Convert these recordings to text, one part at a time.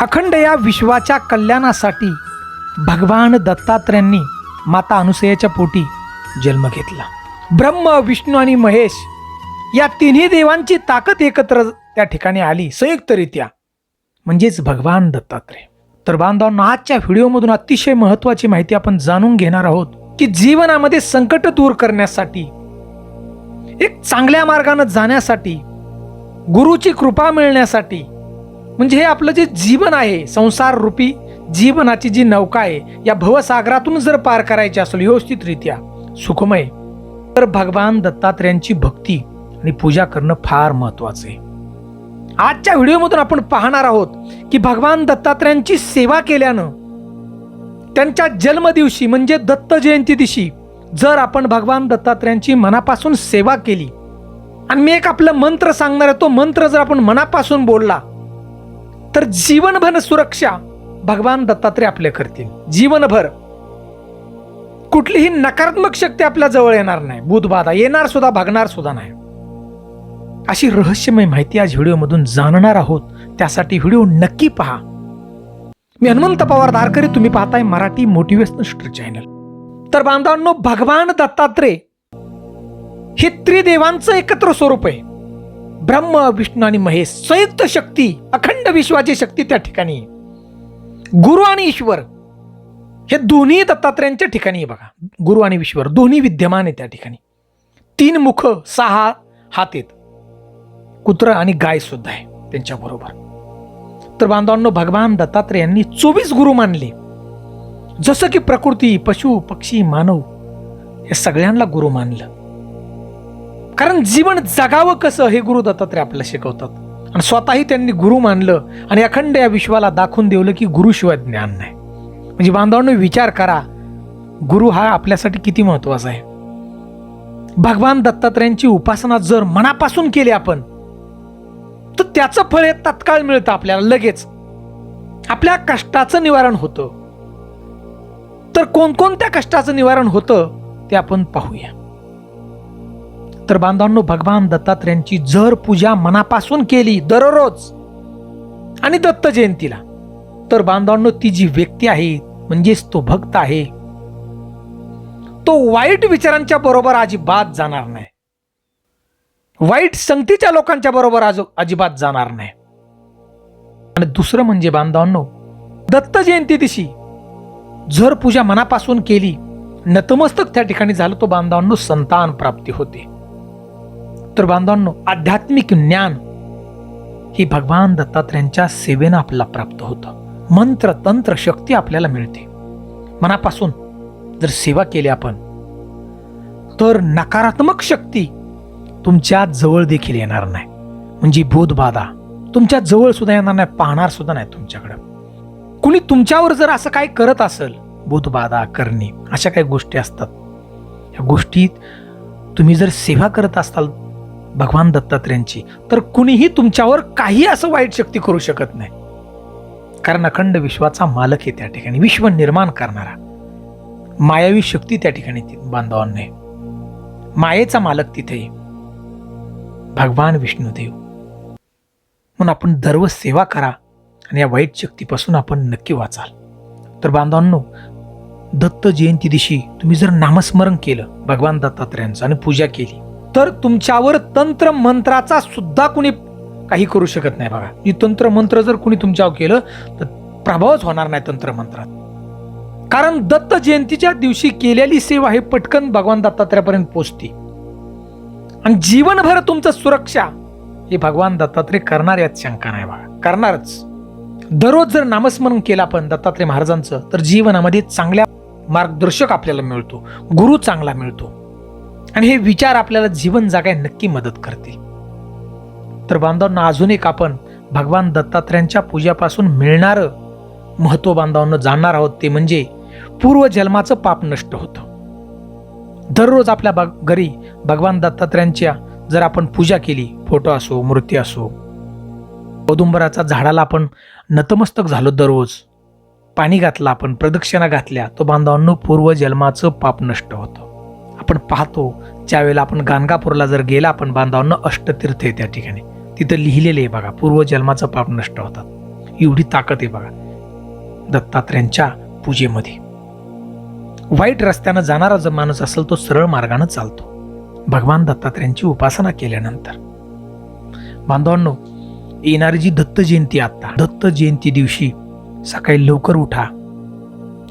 अखंड या विश्वाच्या कल्याणासाठी भगवान दत्तात्रयांनी माता अनुसयाच्या पोटी जन्म घेतला. ब्रह्म विष्णू आणि महेश या तिन्ही देवांची ताकद एकत्र त्या ठिकाणी आली संयुक्तरित्या. म्हणजेच भगवान दत्तात्रय. तर बांधवांना आजच्या व्हिडिओमधून अतिशय महत्वाची माहिती आपण जाणून घेणार आहोत की जीवनामध्ये संकट दूर करण्यासाठी एक चांगल्या मार्गाने जाण्यासाठी गुरुची कृपा मिळण्यासाठी म्हणजे हे आपलं जे जीवन आहे संसार रूपी जीवनाची जी नौका आहे या भवसागरातून जर पार करायची असेल व्यवस्थितरित्या सुखमय तर भगवान दत्तात्रयांची भक्ती आणि पूजा करणं फार महत्वाचं आहे. आजच्या व्हिडिओमधून आपण पाहणार आहोत की भगवान दत्तात्रयांची सेवा केल्यानं त्यांच्या जन्मदिवशी म्हणजे दत्त जयंती दिवशी जर आपण भगवान दत्तात्रयांची मनापासून सेवा केली आणि मी एक आपलं मंत्र सांगणार आहे तो मंत्र जर आपण मनापासून बोलला तर जीवनभर सुरक्षा भगवान दत्तात्रय आपल्या करतील. जीवनभर. कुठलीही नकारात्मक शक्ती आपल्या जवळ येणार नाही. बुधबाधा येणार सुद्धा भागणार सुद्धा नाही. अशी रहस्यमय माहिती आज व्हिडिओमधून जाणणार आहोत. त्यासाठी व्हिडिओ नक्की पहा. मी हनुमंत पवार दारकरी तुम्ही पाहताय मराठी मोटिवेशनल चॅनल. तर बांधवांनो भगवान दत्तात्रय हे त्रिदेवांचं एकत्र स्वरूप आहे. ब्रह्म विष्णू आणि महेश संयुक्त शक्ती अखंड विश्वाची शक्ती त्या ठिकाणी गुरु आणि ईश्वर हे दोन्ही दत्तात्रयांच्या ठिकाणी आहे बघा. गुरु आणि ईश्वर दोन्ही विद्यमान आहे त्या ठिकाणी. तीन मुख सहा हात आहेत. कुत्र आणि गाय सुद्धा आहे त्यांच्या बरोबर. तर बांधवांनो भगवान दत्तात्रय यांनी चोवीस गुरु मानले. जसं की प्रकृती पशु पक्षी मानव हे सगळ्यांना गुरु मानलं. कारण जीवन जगावं कसं हे गुरु दत्तात्रय आपल्याला शिकवतात. आणि स्वतःही त्यांनी गुरु मानलं आणि अखंड या विश्वाला दाखवून देवलं की गुरुशिवाय ज्ञान नाही. म्हणजे बांधवांनो विचार करा. गुरु हा आपल्यासाठी किती महत्त्वाचा आहे? भगवान दत्तात्रयांची उपासना जर मनापासून केली आपण तर त्याचं फळ हे तत्काळ मिळतं आपल्याला लगेच. आपल्या कष्टाचं निवारण होतं. तर कोणकोणत्या कष्टाचं निवारण होतं ते आपण पाहूया. तर बांधवांनो भगवान दत्तात्रयांची जर पूजा मनापासून केली दररोज आणि दत्त जयंतीला तर बांधवांनो ती जी व्यक्ती आहे म्हणजेच तो भक्त आहे तो वाईट विचारांच्या बरोबर अजिबात जाणार नाही. वाईट संगतीच्या लोकांच्या बरोबर आज अजिबात जाणार नाही. आणि दुसरं म्हणजे बांधवांनो दत्त जयंती दिशी जर पूजा मनापासून केली नतमस्तक त्या ठिकाणी झालं तो बांधवांनो संतान प्राप्ती होते. तर बांधवांनो आध्यात्मिक ज्ञान ही भगवान दत्तात्रयांच्या सेवेनं आपल्याला प्राप्त होतं. मंत्र तंत्र शक्ती आपल्याला मिळते. मनापासून जर सेवा केली आपण तर नकारात्मक शक्ती तुमच्या जवळ देखील येणार नाही. म्हणजे बोधबाधा तुमच्या जवळ सुद्धा येणार नाही पाहणार सुद्धा नाही तुमच्याकडे. कुणी तुमच्यावर जर असं काय करत असेल बोधबाधा करणे अशा काही गोष्टी असतात. या गोष्टीत तुम्ही जर सेवा करत असाल भगवान दत्तात्रयांची. तर कुणीही तुमच्यावर काही असं वाईट शक्ती करू शकत नाही. कारण अखंड विश्वाचा मालक आहे त्या ठिकाणी. विश्व निर्माण करणारा. मायावी शक्ती त्या ठिकाणी बांधवांना. मायेचा मालक तिथे भगवान विष्णुदेव. म्हणून आपण दर्व सेवा करा आणि या वाईट शक्तीपासून आपण नक्की वाचाल. तर बांधवांनो दत्त जयंती दिवशी तुम्ही जर नामस्मरण केलं भगवान दत्तात्रयांचं आणि पूजा केली तर तुमच्यावर तंत्र मंत्राचा सुद्धा कुणी काही करू शकत नाही बघा. ही तंत्र मंत्र जर कुणी तुमच्यावर केलं तर प्रभावच होणार नाही तंत्र मंत्रात कारण दत्त जयंतीच्या दिवशी केलेली सेवा हे पटकन भगवान दत्तात्रयापर्यंत पोचते. आणि जीवनभर तुमचं सुरक्षा हे भगवान दत्तात्रय करणार यात शंका नाही बघा. करणारच. दररोज जर नामस्मरण केलं आपण दत्तात्रय महाराजांचं तर जीवनामध्ये चांगल्या मार्गदर्शक आपल्याला मिळतो. गुरु चांगला मिळतो. आणि हे विचार आपल्याला जीवन जागाय नक्की मदत करतील. तर बांधवांना अजून एक आपण भगवान दत्तात्रयांच्या पूजापासून मिळणारं महत्त्व बांधवांना जाणणार आहोत ते म्हणजे पूर्वजन्माचं पाप नष्ट होतं. दररोज आपल्या बा घरी भगवान दत्तात्रयांच्या जर आपण पूजा केली फोटो असो मूर्ती असो औदुंबराचा झाडाला आपण नतमस्तक झालो दररोज पाणी घातलं आपण प्रदक्षिणा घातल्या तो बांधवांनो पूर्वजन्माचं पाप नष्ट होतं. आपण पाहतो ज्यावेळेला आपण गाणगापूरला जर गेला आपण बांधवांना अष्टतीर्थ आहे त्या ठिकाणी. तिथं लिहिलेलं आहे बघा पूर्वजन्माचं पाप नष्ट होतात. एवढी ताकद आहे बघा दत्तात्रयांच्या पूजेमध्ये. वाईट रस्त्यानं जाणारा जो माणूस असेल तो सरळ मार्गानं चालतो. भगवान दत्तात्रयांची उपासना केल्यानंतर. बांधवांनो येणारी जी दत्त जयंती आत्ता दत्त जयंती दिवशी सकाळी लवकर उठा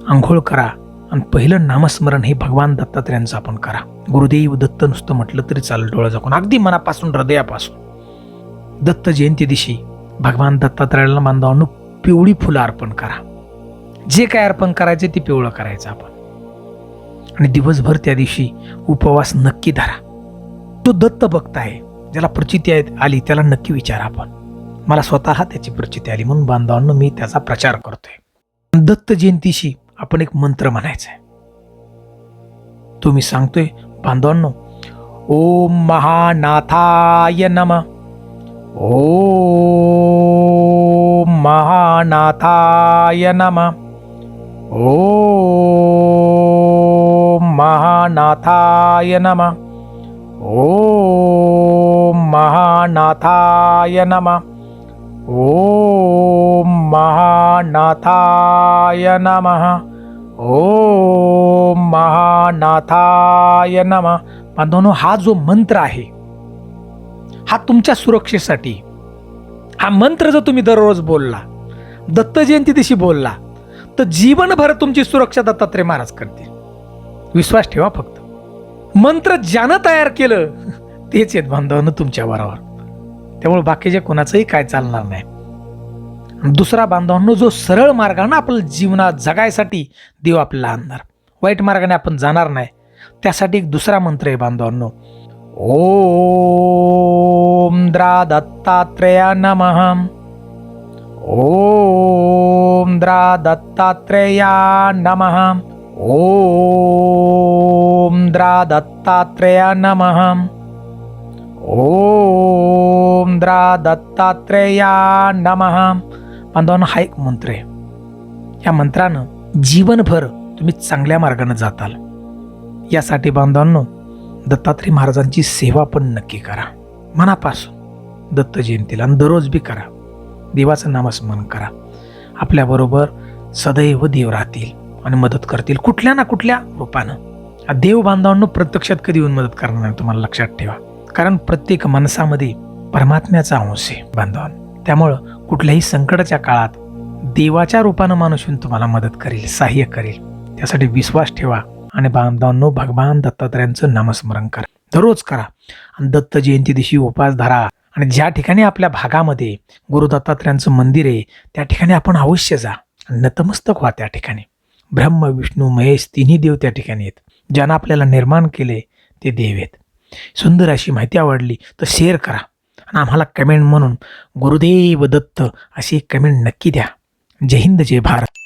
आंघोळ करा आणि पहिलं नामस्मरण हे भगवान दत्तात्रयांचं आपण करा. गुरुदेव दत्त नुसतं म्हटलं तरी चालेल डोळं झाकून अगदी मनापासून हृदयापासून. दत्त जयंती दिवशी भगवान दत्तात्रयाला बांधवांनो पिवळी फुलं अर्पण करा. जे काय अर्पण करायचे ते पिवळं करायचं आपण. आणि दिवसभर त्या दिवशी उपवास नक्की धरा. तो दत्त भक्त आहे ज्याला प्रचिती आहे- आली त्याला नक्की विचारा आपण. मला स्वतः त्याची प्रचिती आली म्हणून बांधवांनो मी त्याचा प्रचार करतोय. दत्त जयंतीशी आपण एक मंत्र म्हणायचा आहे तो मी सांगतोय बांधवांनो ओम महानाथाय नम. ओ महानाथाय नम. ओ महानाथाय नम. ओ महानाथाय नम. ॐ महानाथाय नमः। ॐ महानाथाय नमः। बांधवांनो हा जो मंत्र आहे हा तुमच्या सुरक्षेसाठी हा मंत्र जर तुम्ही दररोज बोलला दत्त जयंती दिवशी बोलला तर जीवनभर तुमची सुरक्षा दत्तात्रय महाराज करतील. विश्वास ठेवा फक्त. मंत्र ज्यानं तयार केलं तेच आहेत बांधवांनो तुमच्या बरोबर त्यामुळे बाकीच्या कोणाचंही काय चालणार नाही. दुसरा बांधवांनो जो सरळ मार्गानं आपलं जीवनात जगायसाठी देव आपल्याला आणणार. वाईट मार्गाने आपण जाणार नाही. त्यासाठी एक दुसरा मंत्र आहे बांधवांनो. ओम द्रा दत्तात्रेया नम. ओम द्रा दत्तात्रेया नम. ओम द्रा दत्तात्रेया नमः. ओम द्रा दत्तात्रेया नमः. बांधवांना हा एक मंत्र आहे. या मंत्रानं जीवनभर तुम्ही चांगल्या मार्गाने जाताल. यासाठी बांधवांनो दत्तात्रय महाराजांची सेवा पण नक्की करा. मनापासून दत्त जयंतीला आणि दररोज बी करा. देवाचं नामस्मरण करा. आपल्याबरोबर सदैव देव राहतील आणि मदत करतील कुठल्या ना कुठल्या रूपानं. देव बांधवांनो प्रत्यक्षात कधी येऊन मदत करणार नाही तुम्हाला लक्षात ठेवा. कारण प्रत्येक माणसामध्ये परमात्म्याचा अंश आहे बांधवान. त्यामुळं कुठल्याही संकटाच्या काळात देवाच्या रूपानं माणूस येऊन तुम्हाला मदत करेल सहाय्य करेल. त्यासाठी विश्वास ठेवा आणि बांधवांनो भगवान दत्तात्रयांचं नामस्मरण करा. दररोज करा. आणि दत्त जयंती दिवशी उपास धरा. आणि ज्या ठिकाणी आपल्या भागामध्ये गुरु दत्तात्रयांचं मंदिर आहे त्या ठिकाणी आपण अवश्य जा. नतमस्तक व्हा त्या ठिकाणी. ब्रह्म विष्णू महेश तिन्ही देव त्या ठिकाणी आहेत. ज्यानं आपल्याला निर्माण केले ते देव आहेत. सुंदर अशी माहिती आवडली तर शेअर करा. आणि आम्हाला कमेंट म्हणून गुरुदेव दत्त अशी एक कमेंट नक्की द्या. जय हिंद जय भारत.